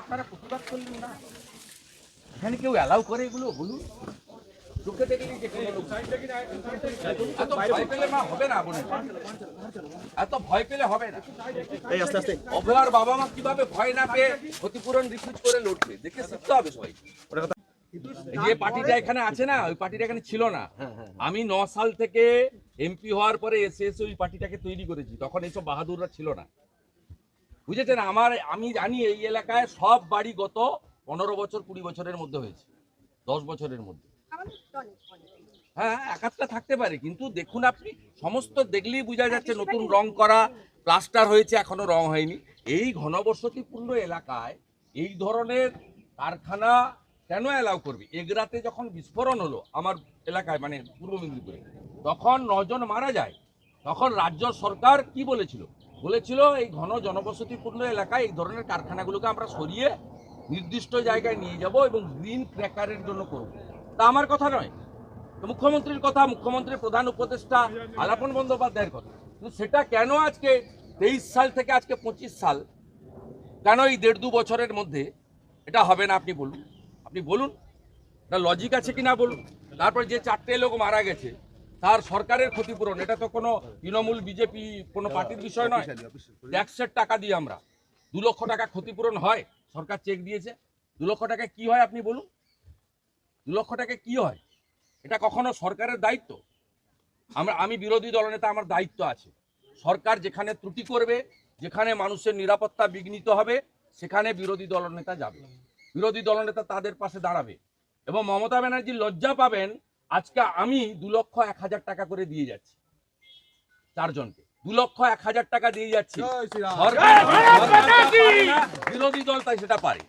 আপনারা প্রতিবাদ করলেন না? এখানে কেউ অ্যালাউ করে এগুলো? বলুন। চোখে দেখলি যে এত ভয় পেলে মা হবে না বোনের এত ভয় পেলে হবে না। এই আস্তে আস্তে। অভয়ার বাবা মা কীভাবে ভয় না পেয়ে ক্ষতিপূরণ রিফিউজ করে লড়বে? দেখে শিখতে হবে সবাই। যে পার্টিটা এখানে আছে না ওই পার্টিটা এখানে ছিল না। আমি ন সাল থেকে এমপি হওয়ার পরে এসে এসে ওই পার্টিটাকে তৈরি করেছি। তখন এইসব বাহাদুররা ছিল না। বুঝেছেন? আমার, আমি জানি এই এলাকায় সব বাড়ি গত পনেরো বছর, কুড়ি বছরের মধ্যে হয়েছে। দশ বছরের মধ্যে। হ্যাঁ একাধটা থাকতে পারে, কিন্তু দেখুন আপনি, সমস্ত দেখলেই বোঝা যাচ্ছে নতুন রং করা, প্লাস্টার হয়েছে, এখনও রং হয়নি। এই ঘনবসতিপূর্ণ এলাকায় এই ধরনের কারখানা কেন অ্যালাউ করবে? এগরাতে যখন বিস্ফোরণ হলো আমার এলাকায় মানে পূর্ব মেদিনীপুরে, তখন নজন মারা যায়। তখন রাজ্য সরকার কি বলেছিল? বলেছিল এই ঘন জনবসতিপূর্ণ এলাকায় এই ধরনের কারখানাগুলোকে আমরা সরিয়ে নির্দিষ্ট জায়গায় নিয়ে যাব এবং গ্রিন ক্র্যাকারের জন্য করব। তা আমার কথা নয়। মুখ্যমন্ত্রীর কথা মুখ্যমন্ত্রীর প্রধান উপদেষ্টা আলাপন বন্দ্যোপাধ্যায়ের কথা। কিন্তু সেটা কেন আজকে তেইশ সাল থেকে আজকে পঁচিশ সাল? কেন এই দেড় দু বছরের মধ্যে এটা হবে না আপনি বলুন? আপনি বলুন। এটা লজিক আছে কি না বলুন? তারপর যে চারটে লোক মারা গেছে তার সরকারের ক্ষতিপূরণ এটা তো কোনো তৃণমূল বিজেপি কোনো পার্টির বিষয় নয়। ট্যাক্সের টাকা দিয়ে আমরা। দু লক্ষ টাকা ক্ষতিপূরণ হয় সরকার চেক দিয়েছে। দু লক্ষ টাকা কি হয় আপনি বলুন? দু লক্ষ টাকা কি হয়? এটা কখনো সরকারের দায়িত্ব? আমরা আমি বিরোধী দলনেতা আমার দায়িত্ব আছে। সরকার যেখানে ত্রুটি করবে যেখানে মানুষের নিরাপত্তা বিঘ্নিত হবে সেখানে বিরোধী দলনেতা যাবে। বিরোধী দলনেতা তাদের পাশে দাঁড়াবে। এবং মমতা ব্যানার্জি লজ্জা পাবেন আজকে আমি দু লক্ষ এক হাজার টাকা করে দিয়ে যাচ্ছি। চারজনকে। দু লক্ষ এক হাজার টাকা দিয়ে যাচ্ছি। বিরোধী দল তাই সেটা পারে।